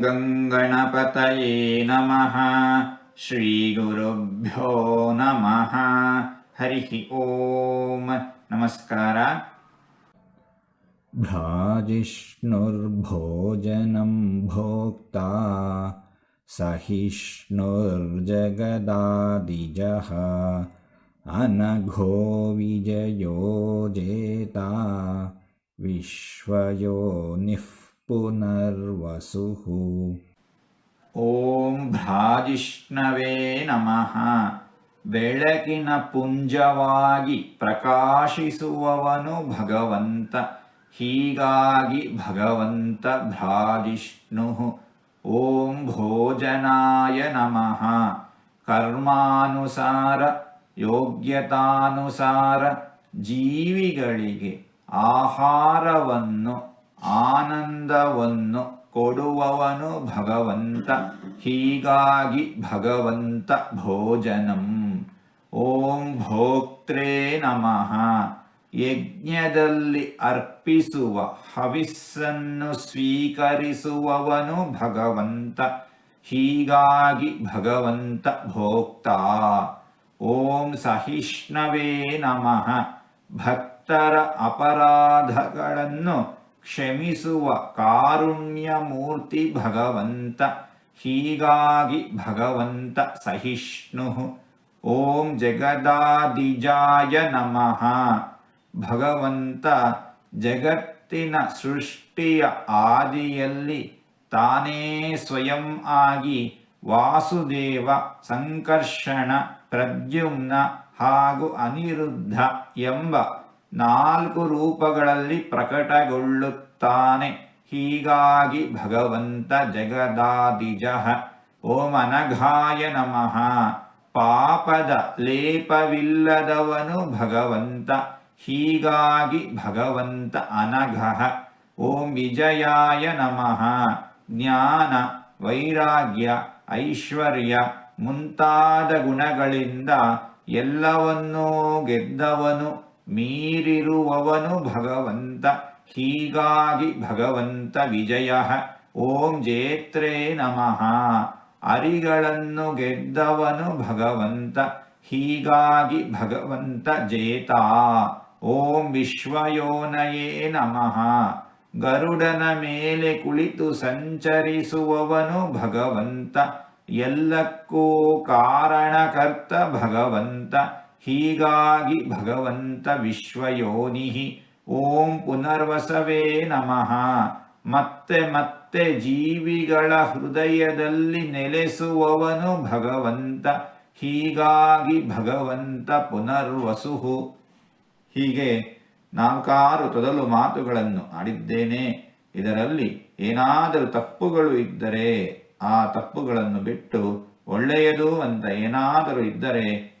गङ्गणपतये नमः। श्रीगुरुभ्यो नमः। हरिः ॐ नमस्कार। भ्राजिष्णुर्भोजनं भोक्ता। सहिष्णुर्जगदादिजः। अनघो विजयो जेता विश्वयो निः पुनर्वसुः ಓಂ ಭ್ರಾಜಿಷ್ಣವೇ ನಮಃ ಬೆಳಕಿನ ಪುಂಜವಾಗಿ ಪ್ರಕಾಶಿಸುವವನು ಭಗವಂತ ಹೀಗಾಗಿ ಭಗವಂತ ಭ್ರಾಜಿಷ್ಣು ಓಂ ಭೋಜನಾಯ ನಮಃ ಕರ್ಮಾನುಸಾರ ಯೋಗ್ಯತಾನುಸಾರ ಜೀವಿಗಳಿಗೆ ಆಹಾರವನ್ನು ಆನಂದವನ್ನು ಕೊಡುವವನು ಭಗವಂತ, ಹೀಗಾಗಿ ಭಗವಂತ ಭೋಜನಂ. ಓಂ ಭೋಕ್ತ್ರೇ ನಮಃ. ಯಜ್ಞದಲ್ಲಿ ಅರ್ಪಿಸುವ ಹವಿಸ್ಸನ್ನು ಸ್ವೀಕರಿಸುವವನು ಭಗವಂತ, ಹೀಗಾಗಿ ಭಗವಂತ ಭೋಕ್ತ. ಓಂ ಸಹಿಷ್ಣವೇ ನಮಃ. ಭಕ್ತರ ಅಪರಾಧಗಳನ್ನು ಕ್ಷಮಿಸುವ ಕಾರುಣ್ಯಮೂರ್ತಿ ಭಗವಂತ, ಹೀಗಾಗಿ ಭಗವಂತ ಸಹಿಷ್ಣು ಓಂ ಜಗದಾದಿಜಾಯ ನಮಃ. ಭಗವಂತ ಜಗತ್ತಿನ ಸೃಷ್ಟಿಯ ಆದಿಯಲ್ಲಿ ತಾನೇ ಸ್ವಯಂ ಆಗಿ ವಾಸುದೇವ, ಸಂಕರ್ಷಣ, ಪ್ರದ್ಯುಮ್ನ ಹಾಗೂ ಅನಿರುದ್ಧ ಎಂಬ ನಾಲ್ಕು ರೂಪಗಳಲ್ಲಿ ಪ್ರಕಟಗೊಳ್ಳುತ್ತಾನೆ. ಹೀಗಾಗಿ ಭಗವಂತ ಜಗದಾದಿಜ. ಓಂ ಅನಘಾಯ ನಮಃ. ಪಾಪದ ಲೇಪವಿಲ್ಲದವನು ಭಗವಂತ. ಹೀಗಾಗಿ ಭಗವಂತ ಅನಘಃ. ಓಂ ವಿಜಯಾಯ ನಮಃ. ಜ್ಞಾನ, ವೈರಾಗ್ಯ, ಐಶ್ವರ್ಯ ಮುಂತಾದ ಗುಣಗಳಿಂದ ಎಲ್ಲವನ್ನೂ ಗೆದ್ದವನು. ಮೀರಿರುವವನು ಭಗವಂತ, ಹೀಗಾಗಿ ಭಗವಂತ ವಿಜಯ. ಓಂ ಜೇತ್ರೇ ನಮಃ. ಅರಿಗಳನ್ನು ಗೆದ್ದವನು ಭಗವಂತ, ಹೀಗಾಗಿ ಭಗವಂತ ಜೇತಾ. ಓಂ ವಿಶ್ವಯೋನಯೇ ನಮಃ. ಗರುಡನ ಮೇಲೆ ಕುಳಿತು ಸಂಚರಿಸುವವನು ಭಗವಂತ. ಎಲ್ಲಕ್ಕೂ ಕಾರಣಕರ್ತ ಭಗವಂತ. ಹೀಗಾಗಿ ಭಗವಂತ ವಿಶ್ವಯೋನಿ ಓಂ ಪುನರ್ವಸವೇ ನಮಃ. ಮತ್ತೆ ಮತ್ತೆ ಜೀವಿಗಳ ಹೃದಯದಲ್ಲಿ ನೆಲೆಸುವವನು ಭಗವಂತ. ಹೀಗಾಗಿ ಭಗವಂತ ಪುನರ್ವಸುಹು. ಹೀಗೆ ನಾಲ್ಕಾರು ತೊದಲು ಮಾತುಗಳನ್ನು ಆಡಿದ್ದೇನೆ. ಇದರಲ್ಲಿ ಏನಾದರೂ ತಪ್ಪುಗಳು ಇದ್ದರೆ ಆ ತಪ್ಪುಗಳನ್ನು ಬಿಟ್ಟು ಒಳ್ಳೆಯದು ಅಂತ ಏನಾದರೂ ಇದ್ದರೆ